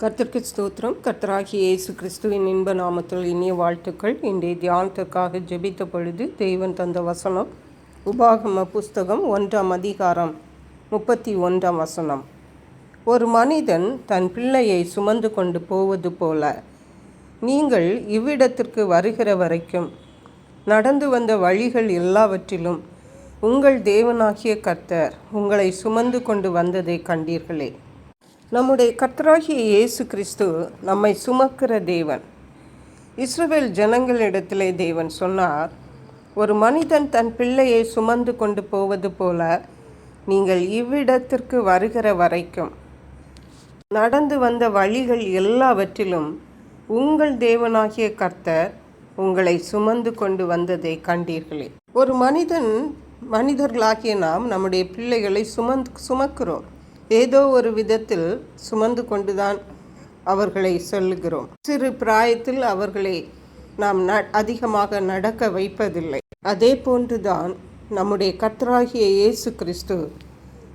கர்த்தருக்கு ஸ்தோத்திரம். கர்த்தராகி இயேசு கிறிஸ்துவின் இன்ப நாமத்தில் இனிய வாழ்த்துக்கள். இன்றைய தியானத்திற்காக ஜெபித்த பொழுது தெய்வன் தந்த வசனம் உபாகம புஸ்தகம் ஒன்றாம் அதிகாரம் முப்பத்தி ஒன்றாம் வசனம். ஒரு மனிதன் தன் பிள்ளையை சுமந்து கொண்டு போவது போல நீங்கள் இவ்விடத்திற்கு வருகிற வரைக்கும் நடந்து வந்த வழிகள் எல்லாவற்றிலும் உங்கள் தேவனாகிய கர்த்தர் உங்களை சுமந்து கொண்டு வந்ததை கண்டீர்களே. நம்முடைய கர்த்தராகிய இயேசு கிறிஸ்து நம்மை சுமக்கிற தேவன். இஸ்ரவேல் ஜனங்களிடத்திலே தேவன் சொன்னார் ஒரு மனிதன் தன் பிள்ளையை சுமந்து கொண்டு போவது போல நீங்கள் இவ்விடத்திற்கு வருகிற வரைக்கும் நடந்து வந்த வழிகள் எல்லாவற்றிலும் உங்கள் தேவனாகிய கர்த்தர் உங்களை சுமந்து கொண்டு வந்ததை கண்டீர்களே. ஒரு மனிதன் மனிதர்களாகிய நாம் நம்முடைய பிள்ளைகளை சுமந்து சுமக்கிறோம். ஏதோ ஒரு விதத்தில் சுமந்து கொண்டுதான் அவர்களை சொல்லுகிறோம். சிறு பிராயத்தில் அவர்களை நாம் ந அதிகமாக நடக்க வைப்பதில்லை. அதே போன்றுதான் நம்முடைய கர்த்தராகிய இயேசு கிறிஸ்து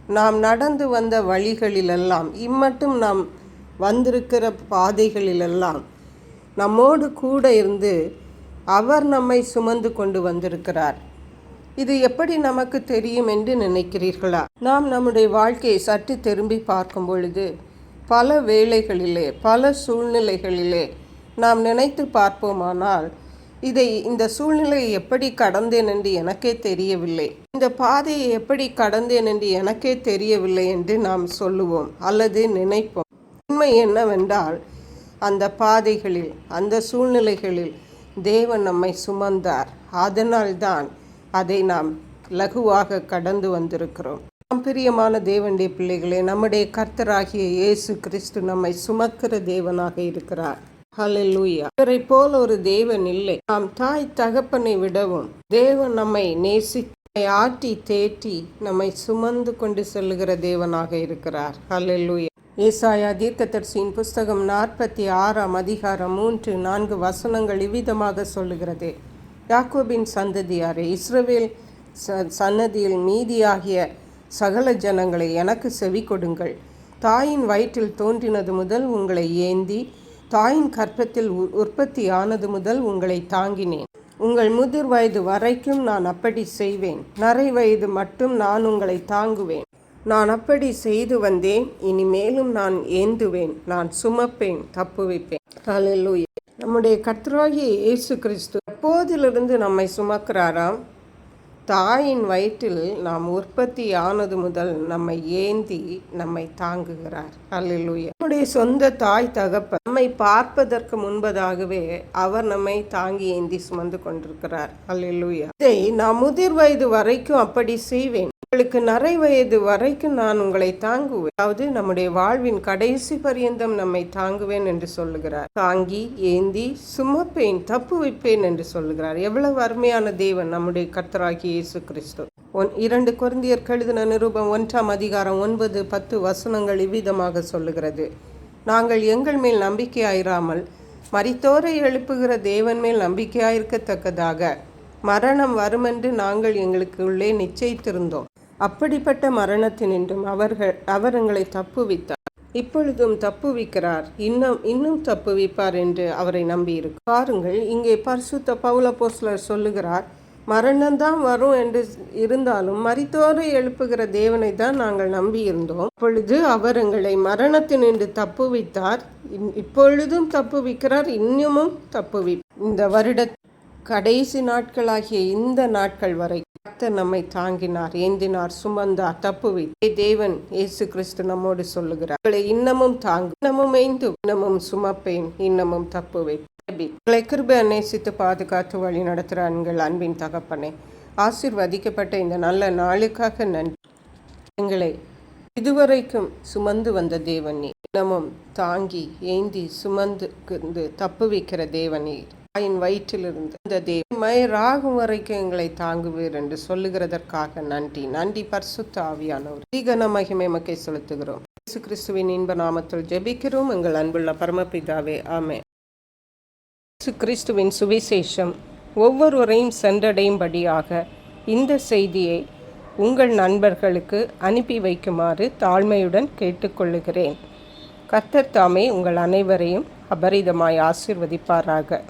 நாம் நடந்து வந்த வழிகளிலெல்லாம் இம்மட்டும் நாம் வந்திருக்கிற பாதைகளிலெல்லாம் நம்மோடு கூட இருந்து அவர் நம்மை சுமந்து கொண்டு வந்திருக்கிறார். இது எப்படி நமக்கு தெரியும் என்று நினைக்கிறீர்களா? நாம் நம்முடைய வாழ்க்கையை சற்று திரும்பி பார்க்கும் பொழுது பல வேளைகளிலே பல சூழ்நிலைகளிலே நாம் நினைத்து பார்ப்போமானால் இதை இந்த சூழ்நிலையை எப்படி கடந்தேன் என்று எனக்கே தெரியவில்லை. இந்த பாதையை எப்படி கடந்தேன் என்று எனக்கே தெரியவில்லை என்று நாம் சொல்லுவோம் அல்லது நினைப்போம். உண்மை என்னவென்றால் அந்த பாதைகளில் அந்த சூழ்நிலைகளில் தேவன் நம்மை சுமந்தார். அதனால்தான் அதை நாம் லகுவாக கடந்து வந்திருக்கிறோம். நாம் பிரியமான தேவனுடைய பிள்ளைகளே நம்முடைய கர்த்தராகிய இயேசு கிறிஸ்து நம்மை சுமக்கிற தேவனாக இருக்கிறார். ஹalleluya. இவரை போல் ஒரு தேவன் இல்லை. நாம் தாய் தகப்பனை விடவும் தேவன் நம்மை நேசி ஆட்டி தேட்டி நம்மை சுமந்து கொண்டு செல்லுகிற தேவனாக இருக்கிறார். ஹalleluya. ஏசாயா தீர்க்கதர்சியின் புஸ்தகம் நாற்பத்தி ஆறாம் அதிகாரம் மூன்று நான்கு வசனங்கள் இவ்விதமாக சொல்லுகிறது. யாக்கோபின் சந்ததியாரே இஸ்ரவேல் ச சன்னதியில் மீதியாகிய சகல ஜனங்களை எனக்கு செவி கொடுங்கள். தாயின் வயிற்றில் தோன்றினது முதல் உங்களை ஏந்தி தாயின் கற்பத்தில் உற்பத்தி ஆனது முதல் உங்களை தாங்கினேன். உங்கள் முதிர் வயது வரைக்கும் நான் அப்படி செய்வேன். நரை வயது மட்டும் நான் உங்களை தாங்குவேன். நான் அப்படி செய்து வந்தேன். இனிமேலும் நான் ஏந்துவேன். நான் சுமப்பேன் தப்புவிப்பேன். நம்முடைய கர்த்தராகிய இயேசு கிறிஸ்து எப்போதிலிருந்து நம்மை சுமக்கிறாராம்? தாயின் வயிற்றில் நாம் உற்பத்தி ஆனது முதல் நம்மை ஏந்தி நம்மை தாங்குகிறார். அல்லேலூயா. நம்முடைய சொந்த தாய் தகப்ப நம்மை பார்ப்பதற்கு முன்பதாகவே அவர் நம்மை தாங்கி ஏந்தி சுமந்து கொண்டிருக்கிறார். அல்லேலூயா. இதை நான் முதிர் வயது வரைக்கும் அப்படி செய்வேன். உங்களுக்கு நரை வயது வரைக்கும் நான் உங்களை தாங்குவேன். அதாவது நம்முடைய வாழ்வின் கடைசி பரியந்தம் நம்மை தாங்குவேன் என்று சொல்லுகிறார். தாங்கி ஏந்தி சுமப்பேன் தப்பு வைப்பேன் என்று சொல்லுகிறார். எவ்வளவு அருமையான தேவன் நம்முடைய கர்த்தராகி இயேசு கிறிஸ்து. ஒன் இரண்டு குருந்தியர் கழுதின நிருபம் ஒன்றாம் அதிகாரம் ஒன்பது பத்து வசனங்கள் இவ்விதமாக சொல்லுகிறது. நாங்கள் எங்கள் மேல் நம்பிக்கையாயிராமல் மரித்தோரை எழுப்புகிற தேவன் மேல் நம்பிக்கையாயிருக்கத்தக்கதாக மரணம் வருமென்று நாங்கள் எங்களுக்கு உள்ளே நிச்சயித்திருந்தோம். அப்படிப்பட்ட மரணத்தினின்றும் அவர்கள் அவர் எங்களை தப்புவித்தார். இப்பொழுதும் தப்புவிக்கிறார். இன்னும் இன்னும் தப்புவிப்பார் என்று அவரை நம்பியிருக்கும். பாருங்கள் இங்கே பரிசுத்த பவுல போஸ்லர் சொல்லுகிறார் மரணம்தான் வரும் என்று இருந்தாலும் மறித்தோரை எழுப்புகிற தேவனை தான் நாங்கள் நம்பியிருந்தோம். இப்பொழுது அவர் எங்களை மரணத்தினின்று தப்புவித்தார். இப்பொழுதும் தப்புவிக்கிறார் இன்னமும் தப்புவி இந்த வருட கடைசி நாட்களாகிய இந்த நாட்கள் வரை கர்த்தர் நம்மை தாங்கினார் ஏந்தினார் சுமந்தார் தப்புவி தேவன் இயேசு கிறிஸ்து நம்மோடு சொல்லுகிறார். உங்களை இன்னமும் தாங்கு இன்னமும் ஐந்து இன்னமும் சுமப்பேன் இன்னமும் தப்புவை உங்களை கிருபை அநேசித்து பாதுகாத்து வழி நடத்துகிற எங்கள் அன்பின் தகப்பனே ஆசிர்வதிக்கப்பட்ட இந்த நல்ல நாளுக்காக நன்றி. எங்களை இதுவரைக்கும் சுமந்து வந்த தேவனே இன்னமும் தாங்கி ஏந்தி சுமந்து தப்பு வைக்கிற தேவனே தாயின் வயிற்றிலிருந்து இந்த தேவமயராகும் வரைக்கும் எங்களை தாங்குவீர் என்று சொல்லுகிறதற்காக நன்றி. நன்றி பர்சுத்த ஆவியானவர். தீகன மகிமை மக்கை செலுத்துகிறோம். இயேசு கிறிஸ்துவின் இன்ப நாமத்தில் ஜெபிக்கிறோம். எங்கள் அன்புள்ள பரமபிதாவே ஆமே இயேசு கிறிஸ்துவின் சுவிசேஷம் ஒவ்வொருவரையும் சென்றடையும்படியாக இந்த செய்தியை உங்கள் நண்பர்களுக்கு அனுப்பி வைக்குமாறு தாழ்மையுடன் கேட்டுக்கொள்ளுகிறேன். கர்த்தர் தாமே உங்கள் அனைவரையும் அபரிதமாய் ஆசிர்வதிப்பாராக.